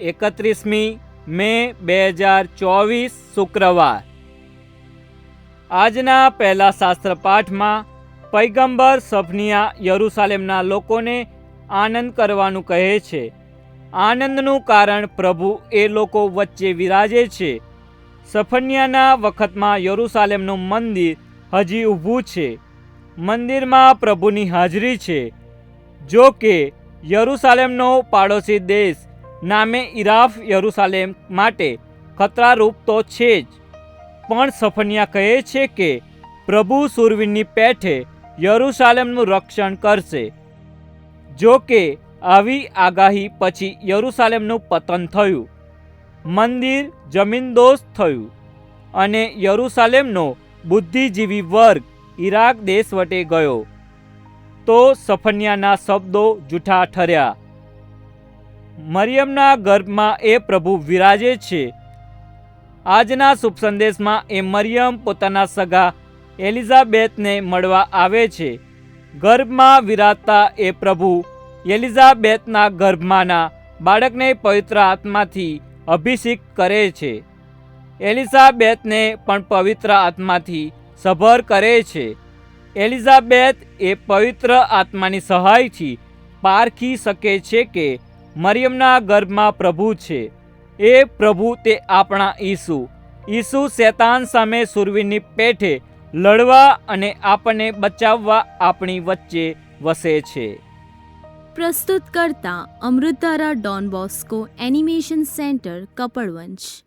એકત્રીસમી મે બે હજાર ચોવીસ શુક્રવાર. આજના પહેલા શાસ્ત્ર પાઠમાં પૈગંબર સફનિયા યરુસાલેમના લોકોને આનંદ કરવાનું કહે છે. આનંદનું કારણ પ્રભુ એ લોકો વચ્ચે વિરાજે છે. સફન્યાના વખતમાં યરુસાલેમનું મંદિર હજી ઊભું છે. મંદિરમાં પ્રભુની હાજરી છે. જો કે યરુસાલેમનો પાડોશી દેશ નામે ઇરાફ યરુસાલેમ માટે ખતરારૂપ તો છે જ. પણ સફનિયા કહે છે કે પ્રભુ સુરવીરની પેઠે યરુસાલેમનું રક્ષણ કરશે. જો કે આવી આગાહી પછી યરુસાલેમનું પતન થયું. મંદિર જમીનદોસ્ત થયું અને યરુસાલેમનો બુદ્ધિજીવી વર્ગ ઈરાક દેશ વટે ગયો. તો સફન્યાના શબ્દો જૂઠા ઠર્યા. મરિયમના ગર્ભમાં એ પ્રભુ વિરાજે છે. આજના શુભ સંદેશમાં એ મરિયમ પોતાના સગા એલિઝાબેથને મળવા આવે છે. ગર્ભમાં વિરાજતા એ પ્રભુ એલિઝાબેથના ગર્ભમાંના બાળકને પવિત્ર આત્માથી અભિષેક કરે છે. એલિઝાબેથને પણ પવિત્ર આત્માથી સભર કરે છે. એલિઝાબેથ એ પવિત્ર આત્માની સહાયથી પારખી શકે છે કે મરિયમના ગર્ભમાં પ્રભુ છે. એ પ્રભુ તે આપણા ઈસુ. ઈસુ શેતાન સામે સુરવીરની પેઠે લડવા અને આપણને બચાવવા આપણી વચ્ચે વસે છે. પ્રસ્તુત કરતા Amritdhara Don Bosco animation centre, Kapadvanj.